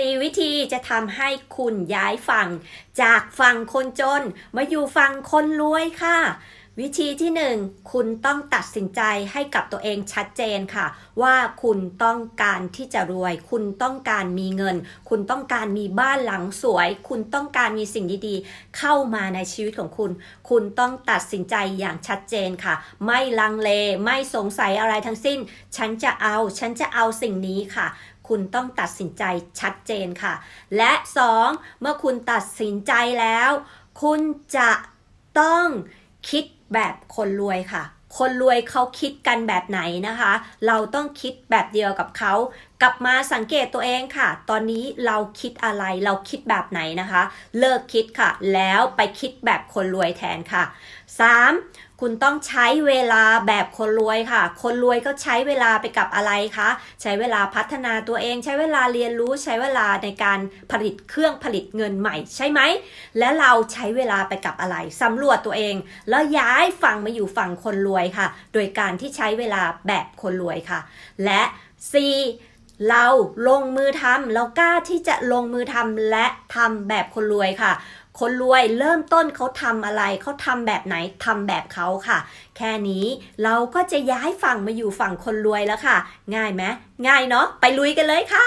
สี่วิธีจะทำให้คุณย้ายฝั่ง จากฝั่งคนจน มาอยู่ฝั่งคนรวยค่ะ วิธีที่หนึ่งคุณต้องตัดสินใจให้กับตัวเองชัดเจนค่ะ ว่าคุณต้องการที่จะรวย คุณต้องการมีเงิน คุณต้องการมีบ้านหลังสวย คุณต้องการมีสิ่งดีๆ เข้ามาในชีวิตของคุณ คุณต้องตัดสินใจอย่างชัดเจนค่ะ ไม่ลังเลไม่สงสัยอะไรทั้งสิ้น ฉันจะเอา ฉันจะเอาสิ่งนี้ค่ะคุณต้องตัดสินใจชัดเจนค่ะ และ 2. เมื่อคุณตัดสินใจแล้ว คุณจะต้อง คิดแบบคนรวยค่ะ คนรวยเขาคิดกันแบบไหนนะคะ เราต้องคิดแบบเดียวกับเขา กลับมาสังเกตตัวเองค่ะ ตอนนี้เราคิดอะไรเราคิดแบบไหนนะคะ เลิกคิดค่ะ แล้วไปคิดแบบคนรวยแทนค่ะ 3. คุณต้องใช้เวลาแบบคนรวยค่ะ คนรวยก็ใช้เวลาไปกับอะไรคะ ใช้เวลาพัฒนาตัวเอง ใช้เวลาเรียนรู้ใช้เวลาในการผลิตเครื่องผลิตเงินใหม่ใช่ไหม และเราใช้เวลาไปกับอะไรสำรวจตัวเอง แล้วย้ายฝั่งมาอยู่ฝั่งคนรวยค่ะ โดยการที่ใช้เวลาแบบคนรวยค่ะ และ 4. เราลงมือทำเรากล้าที่จะลงมือทำและทำแบบคนรวยค่ะ คนรวยเริ่มต้นเขาทำอะไรเขาทำแบบไหนทำแบบเขาค่ะ แค่นี้เราก็จะย้ายฝั่งมาอยู่ฝั่งคนรวยแล้วค่ะ ง่ายไหมง่ายเนาะไปลุยกันเลยค่ะ